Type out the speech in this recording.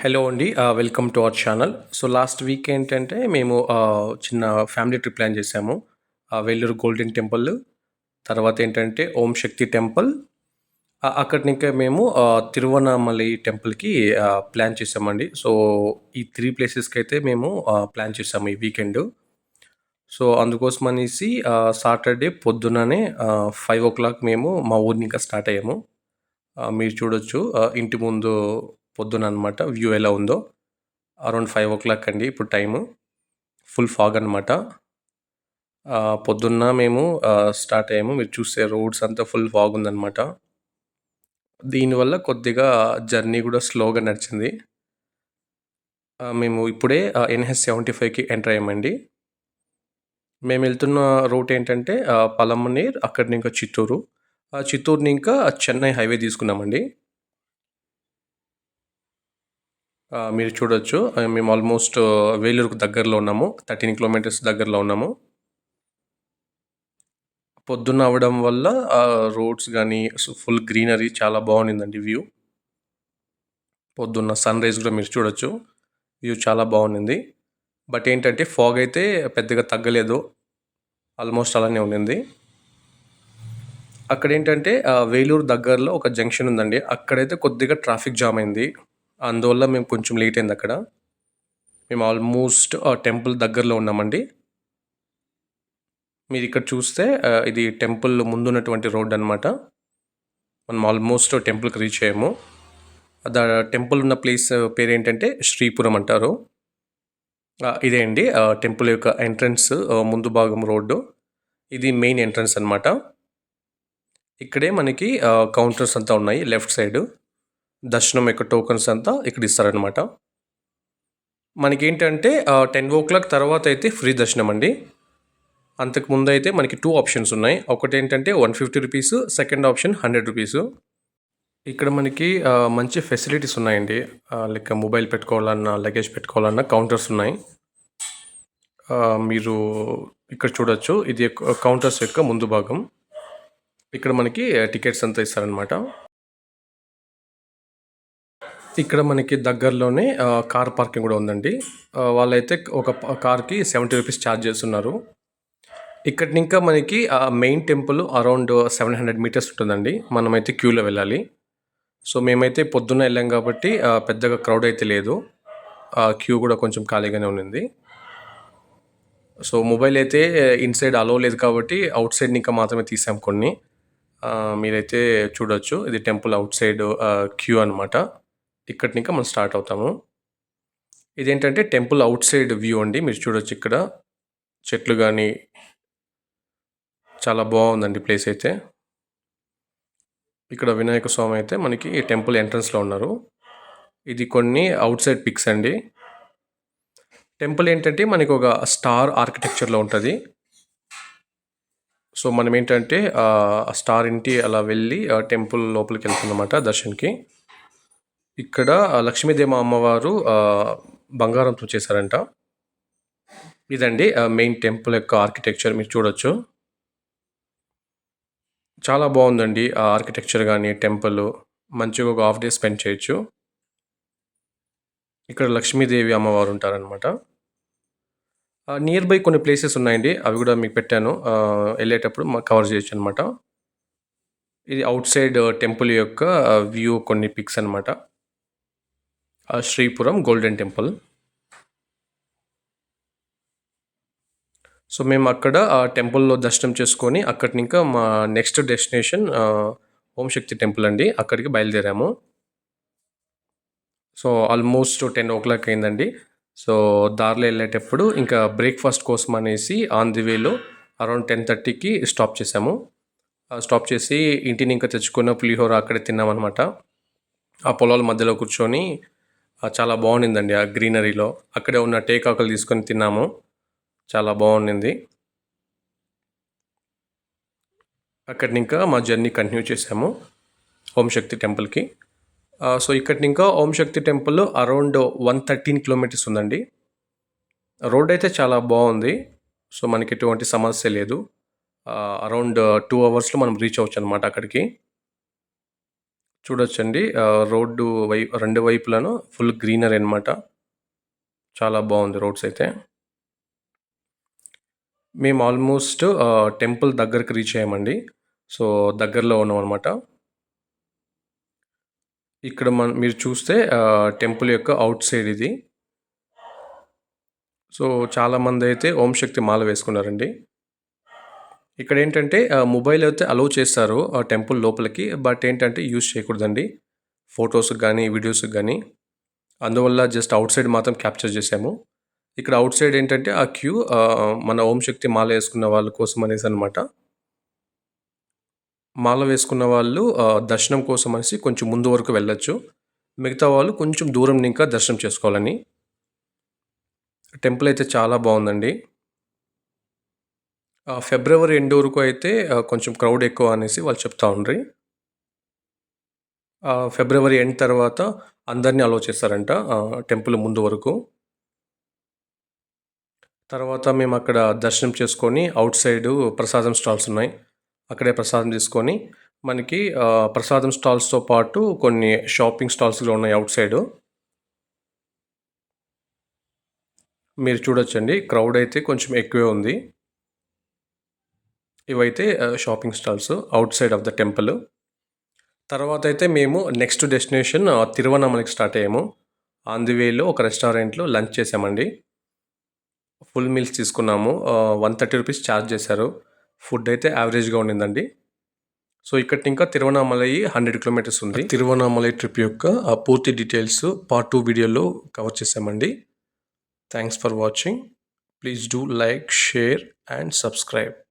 Hello అండి. Welcome to our channel. So, last week ఏంటంటే మేము చిన్న ఫ్యామిలీ ట్రిప్ ప్లాన్ చేసాము. వెల్లూరు గోల్డెన్ టెంపుల్, తర్వాత ఏంటంటే ఓం శక్తి టెంపుల్. ఆహ్, అక్కడి మేము ఆహ్, టెంపుల్‌కి ప్లాన్ చేసామండి. సో, ఈ త్రీ ప్లేసెస్కి అయితే మేము ప్లాన్ చేసాము ఈ వీకెండు. సో, అందుకోసం అనేసి సాటర్‌డే పొద్దుననే ఫైవ్ ఓ క్లాక్ మేము మా ఊరిని ఇంకా స్టార్ట్ అయ్యాము. మీరు చూడొచ్చు ఇంటి ముందు పొద్దున అనమాట వ్యూ ఎలా ఉందో. అరౌండ్ 5:00 అండి ఇప్పుడు టైము. ఫుల్ ఫాగ్ అనమాట. పొద్దున్న మేము స్టార్ట్ అయ్యాము. మీరు చూసే రోడ్స్ అంతా ఫుల్ ఫాగ్ ఉందన్నమాట దీనివల్ల కొద్దిగా జర్నీ కూడా స్లోగా నడిచింది. మేము ఇప్పుడే ఎన్హెచ్ సెవెంటీ ఫైవ్కి ఎంటర్ అయ్యామండి. మేము వెళ్తున్న రూట్ ఏంటంటే ఆహ్, పలమనేర్ అక్కడి నుంచి చిత్తూరు. చిత్తూరు ఇంకా చెన్నై హైవే తీసుకున్నామండి. మీరు చూడొచ్చు మేము ఆల్మోస్ట్ వేలూరుకు దగ్గరలో ఉన్నాము. 13 కిలోమీటర్స్ దగ్గరలో ఉన్నాము. పొద్దున్న అవ్వడం వల్ల రోడ్స్ కానీ ఫుల్ గ్రీనరీ చాలా బాగుండిందండి వ్యూ. పొద్దున్న సన్ రైజ్ కూడా మీరు చూడొచ్చు. వ్యూ చాలా బాగుండింది. బట్ ఏంటంటే ఫాగ్ అయితే పెద్దగా తగ్గలేదు. ఆల్మోస్ట్ అలానే ఉండింది. అక్కడ ఏంటంటే వేలూరు దగ్గరలో ఒక జంక్షన్ ఉందండి. అక్కడైతే కొద్దిగా ట్రాఫిక్ జామ్ అయింది. అందువల్ల మేము కొంచెం లేట్ అయింది అక్కడ. మేము ఆల్మోస్ట్ టెంపుల్ uh, దగ్గరలో ఉన్నామండి. మీరు ఇక్కడ చూస్తే uh, ఇది టెంపుల్ ముందున్నటువంటి రోడ్ అనమాట. మనం ఆల్మోస్ట్ టెంపుల్‌కి రీచ్ అయ్యాము. ద టెంపుల్ ఉన్న ప్లేస్ uh, పేరేంటంటే శ్రీపురం అంటారు. ఇదే అండి టెంపుల్ యొక్క ఎంట్రన్స్ ముందు భాగం రోడ్డు. ఇది మెయిన్ ఎంట్రన్స్ అనమాట. ఇక్కడే మనకి కౌంటర్స్ అంతా ఉన్నాయి లెఫ్ట్ సైడు. దర్శనం యొక్క టోకెన్స్ అంతా ఇక్కడ ఇస్తారనమాట. మనకేంటంటే ఆహ్, 10:00 తర్వాత అయితే ఫ్రీ దర్శనం అండి. అంతకు అయితే మనకి టూ ఆప్షన్స్ ఉన్నాయి. ఒకటి ఏంటంటే one fifty rupees second option hundred rupees ఇక్కడ మనకి మంచి ఫెసిలిటీస్ ఉన్నాయండి. లైక్ మొబైల్ పెట్టుకోవాలన్నా, లగేజ్ పెట్టుకోవాలన్నా కౌంటర్స్ ఉన్నాయి. మీరు ఇక్కడ చూడొచ్చు. ఇది యొక్క కౌంటర్స్ యొక్క ముందు భాగం. ఇక్కడ మనకి టికెట్స్ అంతా ఇస్తారనమాట. ఇక్కడ మనకి దగ్గరలోనే కార్ పార్కింగ్ కూడా ఉందండి. వాళ్ళైతే ఒక కార్‌కి 70 రూపీస్ ఛార్జ్ చేస్తున్నారు. ఇక్కడ ఇంకా మనకి మెయిన్ టెంపుల్ అరౌండ్ 700 మీటర్స్ ఉంటుందండి. మనమైతే క్యూలో వెళ్ళాలి. సో, మేమైతే పొద్దున్న వెళ్ళాం కాబట్టి పెద్దగా క్రౌడ్ అయితే లేదు. క్యూ కూడా కొంచెం ఖాళీగానే ఉండింది. సో, మొబైల్ అయితే ఇన్‌సైడ్ అలో లేదు కాబట్టి అవుట్ సైడ్ ఇంకా మాత్రమే తీసాం కొన్ని. మీరైతే చూడొచ్చు. ఇది టెంపుల్ అవుట్ సైడ్ క్యూ అనమాట. ఇక్కడి నుంచి మనం స్టార్ట్ అవుతాము. ఇదేంటంటే టెంపుల్ అవుట్ సైడ్ వ్యూ అండి. మీరు చూడొచ్చు ఇక్కడ. చెట్లు కానీ చాలా బాగుందండి ప్లేస్ అయితే. ఇక్కడ వినాయక స్వామి అయితే మనకి టెంపుల్ ఎంట్రన్స్‌లో ఉన్నారు. ఇది కొన్ని అవుట్ సైడ్ పిక్స్ అండి. టెంపుల్ ఏంటంటే మనకి ఒక స్టార్ ఆర్కిటెక్చర్‌లో ఉంటుంది సో, మనం ఏంటంటే స్టార్ ఇంటి అలా వెళ్ళి టెంపుల్ లోపలికి వెళ్తుందన్నమాట దర్శన్‌కి. ఇక్కడ లక్ష్మీదేవి అమ్మవారు బంగారంతో చేశారంట. ఇదండి మెయిన్ టెంపుల్ యొక్క ఆర్కిటెక్చర్ మీరు చూడొచ్చు. చాలా బాగుందండి. ఆ ఆర్కిటెక్చర్ కానీ టెంపుల్ మంచిగా ఒక హాఫ్ డే స్పెండ్ చేయొచ్చు. ఇక్కడ లక్ష్మీదేవి అమ్మవారు ఉంటారనమాట. నియర్ బై కొన్ని ప్లేసెస్ ఉన్నాయండి. అవి కూడా మీకు పెట్టాను. వెళ్ళేటప్పుడు మాకు కవర్ చేయొచ్చనమాట. ఇది అవుట్ సైడ్ టెంపుల్ యొక్క వ్యూ కొన్ని పిక్స్ అనమాట. Sripuram golden temple. సో, మేము అక్కడ ఆ టెంపుల్‌లో దర్శనం చేసుకొని అక్కడి ఇంకా మా next destination Omshakti Om Shakti temple అండి. అక్కడికి బయలుదేరాము. సో, ఆల్మోస్ట్ 10:00 అయిందండి. సో, దారిలో వెళ్ళేటప్పుడు ఇంకా బ్రేక్‌ఫాస్ట్ కోసం అనేసి ఆన్ ది వేలో అరౌండ్ 10:30కి స్టాప్ చేసాము. స్టాప్ చేసి ఇంటిని ఇంకా తెచ్చుకున్న పులిహోర అక్కడే తిన్నామనమాట. ఆ పొలాల మధ్యలో కూర్చొని చాలా బాగుండిందండి ఆ గ్రీనరీలో. అక్కడే ఉన్న టేకాకులు తీసుకొని తిన్నాము. చాలా బాగుండింది. అక్కడి ఇంకా మా జర్నీ కంటిన్యూ చేసాము. ఓం శక్తి టెంపుల్‌కి. సో, ఇక్కడి ఇంకా Om Shakti temple around 113 kilometres ఉందండి. రోడ్ అయితే చాలా బాగుంది. సో, మనకి ఎటువంటి సమస్య లేదు. అరౌండ్ టూ అవర్స్‌లో మనం రీచ్ అవ్వచ్చనమాట అక్కడికి. చూడొచ్చండి రోడ్డు వై రెండు వైపులను ఫుల్ గ్రీనరీ అనమాట. చాలా బాగుంది రోడ్స్ అయితే. మేము ఆల్మోస్ట్ టెంపుల్ దగ్గరికి రీచ్ అయ్యామండి. సో, దగ్గరలో ఉన్నాం అనమాట ఇక్కడ మన మీరు చూస్తే టెంపుల్ యొక్క అవుట్ సైడ్ ఇది. సో, చాలామందైతే ఓం శక్తి మాల వేసుకున్నారండి. ఇక్కడ ఏంటంటే మొబైల్ అయితే అలౌ చేస్తారు ఆ టెంపుల్ లోపలికి. బట్ ఏంటంటే యూజ్ చేయకూడదండి. ఫొటోస్కి కానీ వీడియోస్‌కి కానీ అందువల్ల జస్ట్ అవుట్ సైడ్ మాత్రం క్యాప్చర్ చేసాము ఇక్కడ అవుట్ సైడ్ ఏంటంటే ఆ క్యూ మన ఓం శక్తి మాల వేసుకున్న వాళ్ళ కోసం అనేసి అనమాట మాల వేసుకున్న వాళ్ళు దర్శనం కోసం అనేసి కొంచెం ముందు వరకు వెళ్ళొచ్చు. మిగతా వాళ్ళు కొంచెం దూరం ఇంకా దర్శనం చేసుకోవాలని. టెంపుల్ అయితే చాలా బాగుందండి ఫిబ్రవరి ఎండ్ వరకు అయితే కొంచెం క్రౌడ్ ఎక్కువ అనేసి వాళ్ళు చెప్తా ఉండ్రి. ఫిబ్రవరి ఎండ్ తర్వాత అందరిని అలో చేస్తారంట టెంపుల్ ముందు వరకు. తర్వాత మేము అక్కడ దర్శనం చేసుకొని అవుట్ సైడ్ ప్రసాదం స్టాల్స్ ఉన్నాయి. అక్కడే ప్రసాదం తీసుకొని మనకి ప్రసాదం స్టాల్స్‌తో పాటు కొన్ని షాపింగ్ స్టాల్స్ కూడా ఉన్నాయి అవుట్ సైడు. మీరు చూడొచ్చండి. క్రౌడ్ అయితే కొంచెం ఎక్కువే ఉంది. ఇవైతే shopping stalls outside of the temple. తర్వాత అయితే మేము నెక్స్ట్ డెస్టినేషన్ తిరువణామలకి స్టార్ట్ అయ్యాము. ఆన్ ది వేలో ఒక రెస్టారెంట్‌లో లంచ్ చేసామండి ఫుల్ మీల్స్ తీసుకున్నాము. వన్ థర్టీ రూపీస్ ఛార్జ్ చేశారు. ఫుడ్ అయితే యావరేజ్‌గా ఉండిందండి. సో, ఇక్కడ ఇంకా తిరువణామలై హండ్రెడ్ కిలోమీటర్స్ ఉంది. తిరువన్నామలై ట్రిప్ యొక్క పూర్తి డీటెయిల్స్ పార్ట్ టూ వీడియోలో కవర్ చేసామండి thanks for watching. Please do like, share and subscribe.